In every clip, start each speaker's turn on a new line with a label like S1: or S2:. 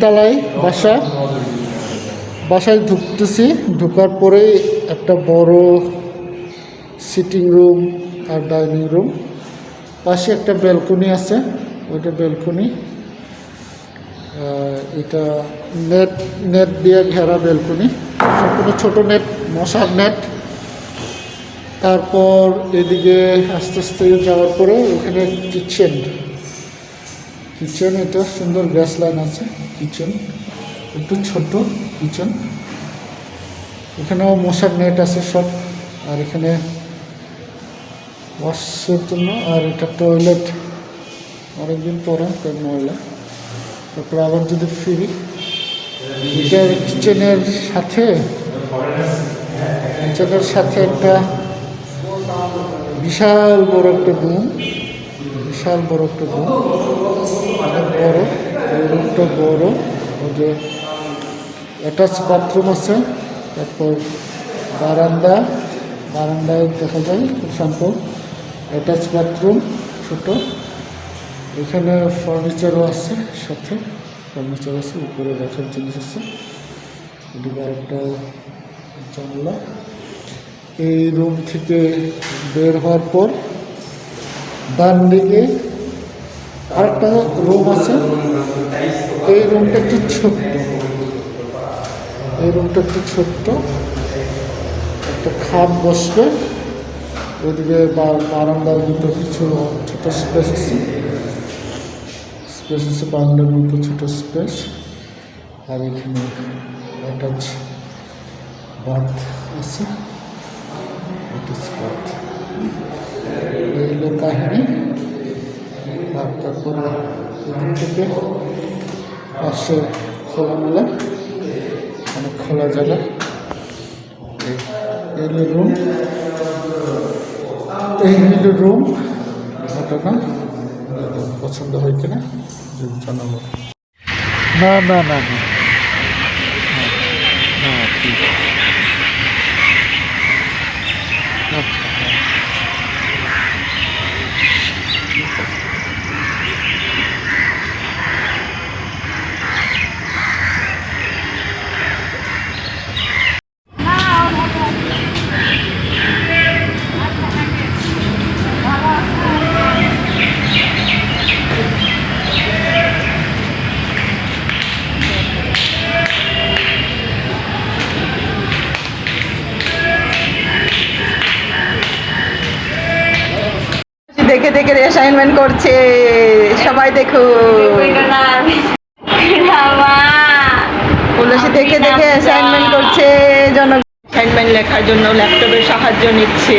S1: তিনতলায় বাসা। বাসায় ঢুকতেছি, ঢুকার পরেই একটা বড় সিটিং রুম আর ডাইনিং রুম পাশে একটা ব্যালকনি আছে, ওইটা ব্যালকনি এটা নেট নেট দিয়ে ঘেরা ব্যালকনি সম্পূর্ণ ছোট নেট মশার নেট তারপর এদিকে আস্তে আস্তে যাওয়ার পরে ওখানে কিচেন কিচেন এটা সুন্দর গ্যাস লাইন আছে কিচেন একটু ছোট কিচেন এখানেও মশার নেট আছে সব। আর এখানে ওয়াশের জন্য, আর এটা টয়লেট অনেকদিন পরে ময়লা। তারপরে আবার যদি ফিরি এটা কিচেনের সাথে কিচেনের সাথে একটা বিশাল বড় একটা রুম বিশাল বড় একটা অনেক বড়। রুমটা বড়। যে অ্যাটাচ বাথরুম আছে। তারপর বারান্দা। বারান্দায় দেখা যায় খুব শান্ত। অ্যাটাচ বাথরুম ছোট। এখানে ফার্নিচারও আছে সাথে। ফার্নিচার আছে, উপরে রাখার জিনিস আছে। এদিকে একটা জানলা। এই রুম থেকে বের হওয়ার পর ডান দিকে আরেকটা রুম আছে। এই রুমটা একটু ছোট্ট। এই রুমটা একটু ছোট্ট। একটা খাট বসবে। ওইদিকে বারান্দার মতো কিছু ছোট স্পেস আছে। স্পেস আছে বারান্দার মতো ছোট স্পেস আর এখানে অ্যাটাচ বাথ আছে। অ্যাটাচ বাথ এই হলো কাহিনী এদিক থেকে পাশে খোলামেলা অনেক খোলা জায়গা। এই- হলো রুম। এই হলো রুম ঘটনা পছন্দ হয় কিনা জানাব। না না না না, না, ঠিক। আছে।
S2: দেখে অ্যাসাইনমেন্ট করছে। সবাই দেখো। তুলসী দেখে দেখে অ্যাসাইনমেন্ট করছে জন অ্যাসাইনমেন্ট লেখার জন্য ল্যাপটপের সাহায্য নিচ্ছে।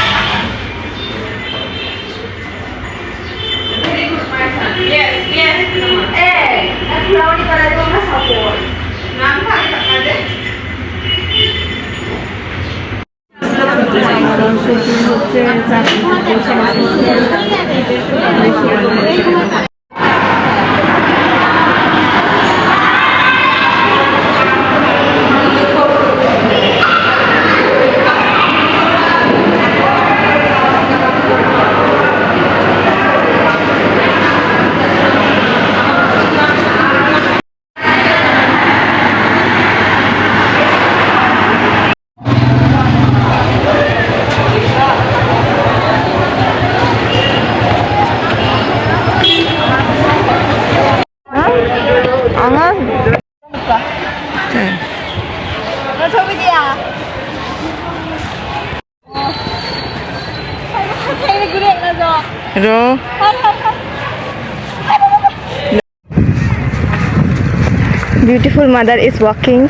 S3: Eh, lawan di pada itu mas support. Beautiful mother is walking.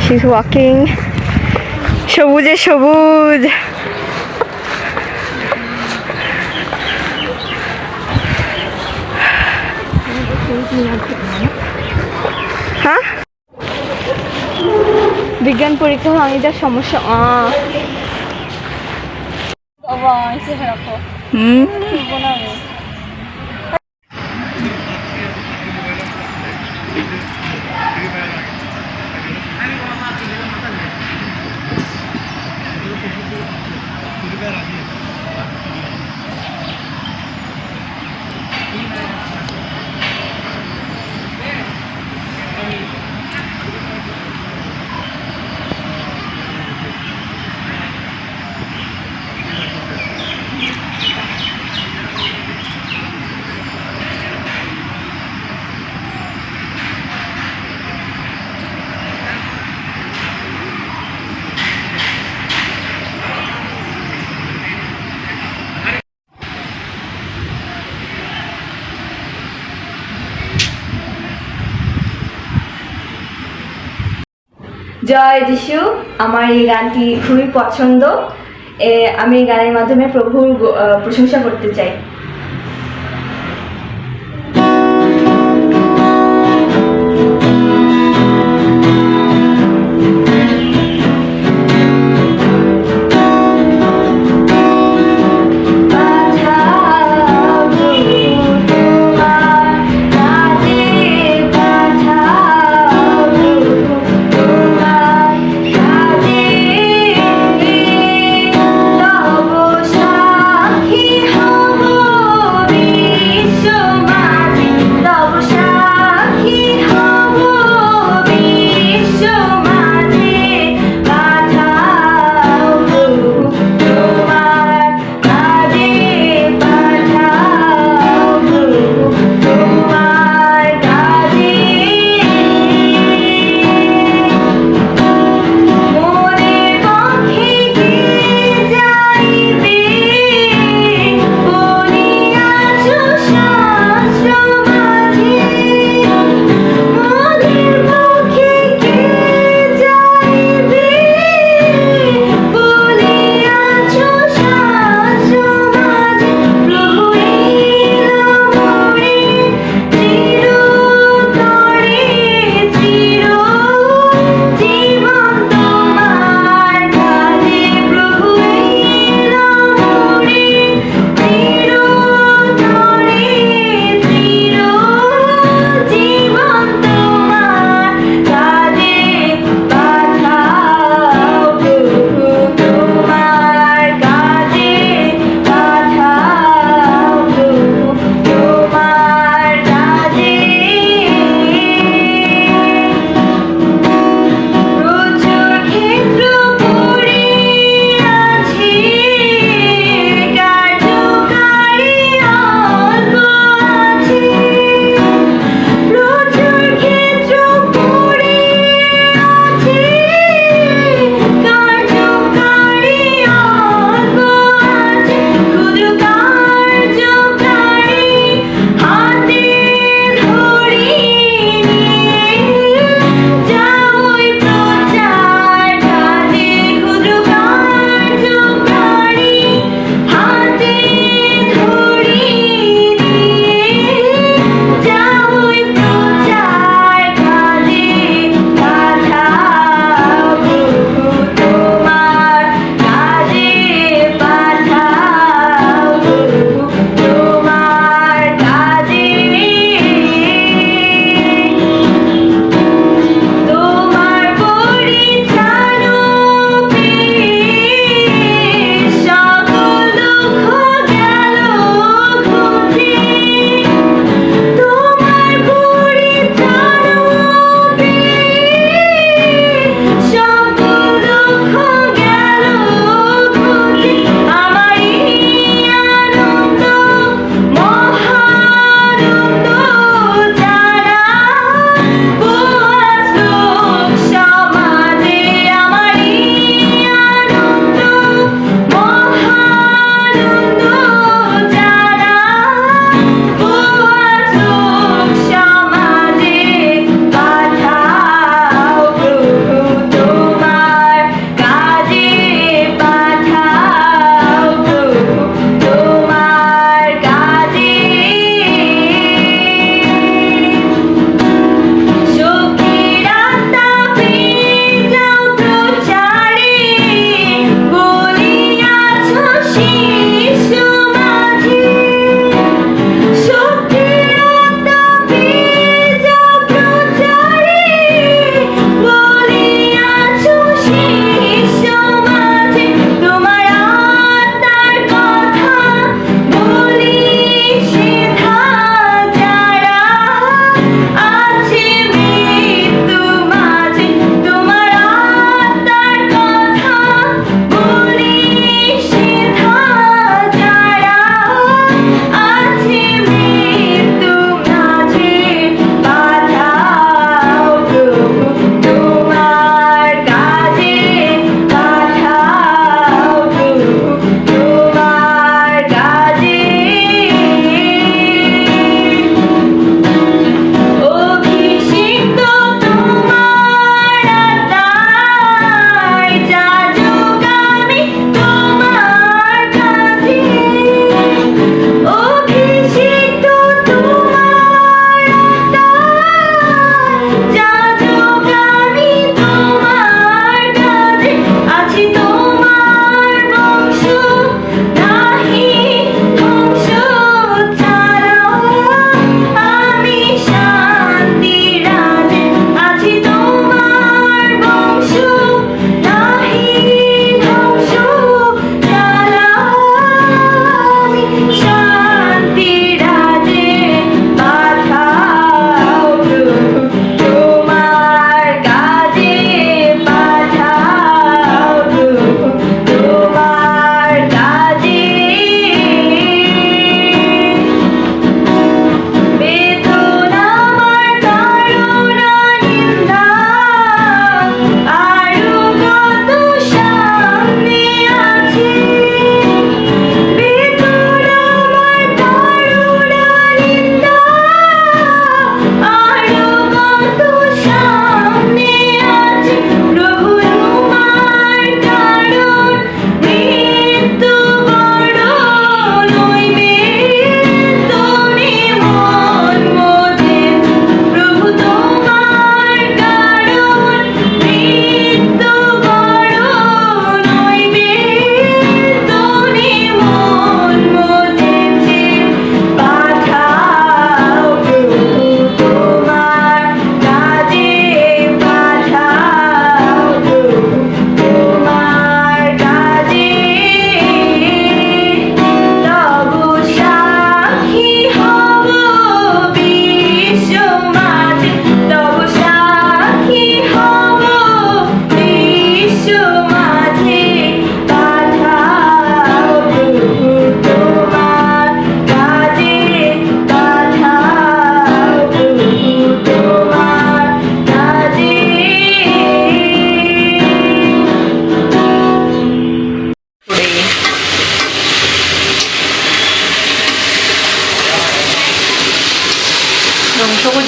S3: She's walking
S2: সবুজে সবুজ হ্যাঁ বিজ্ঞান পরীক্ষা যা সমস্যা
S3: Aba, ang sarap
S2: po.
S3: Hmm? Subo namin.
S4: জয় যিশু, আমার এই গানটি খুবই পছন্দ। আমি এই গানের মাধ্যমে প্রভুর প্রশংসা করতে চাই।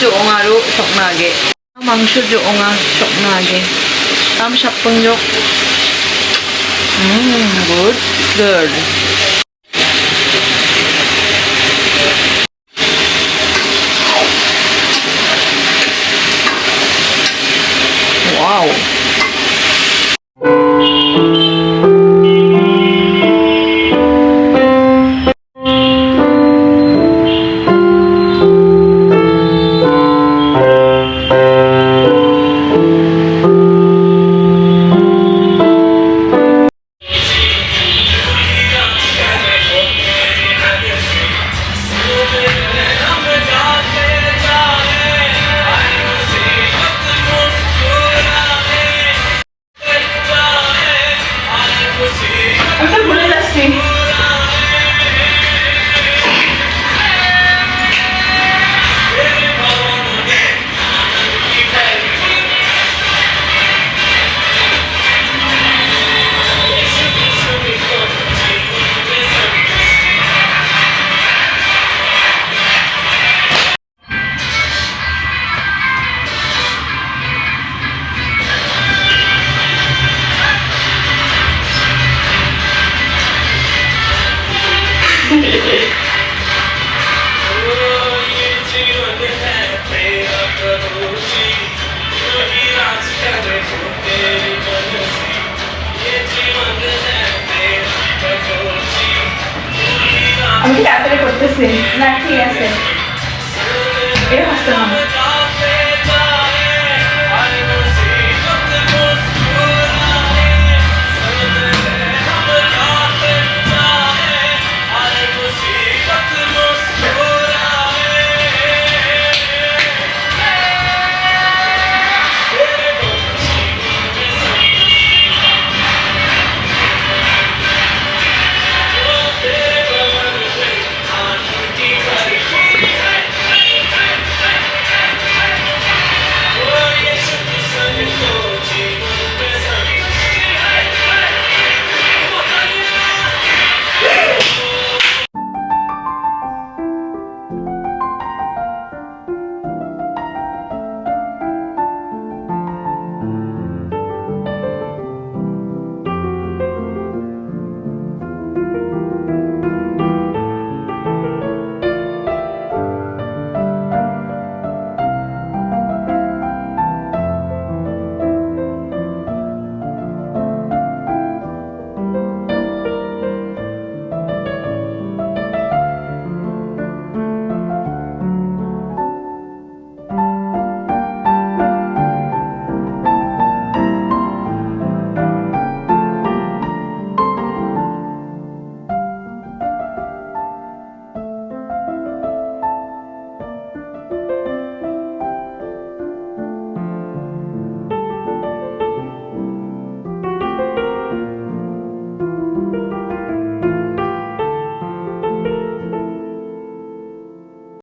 S2: joong aro sok nage. Mangso joong a sok nage.
S4: Tam jok. Mmm, good. Good. তাড়াতাড়ি করতেছি। না ঠিক আছে। এর হাসতে না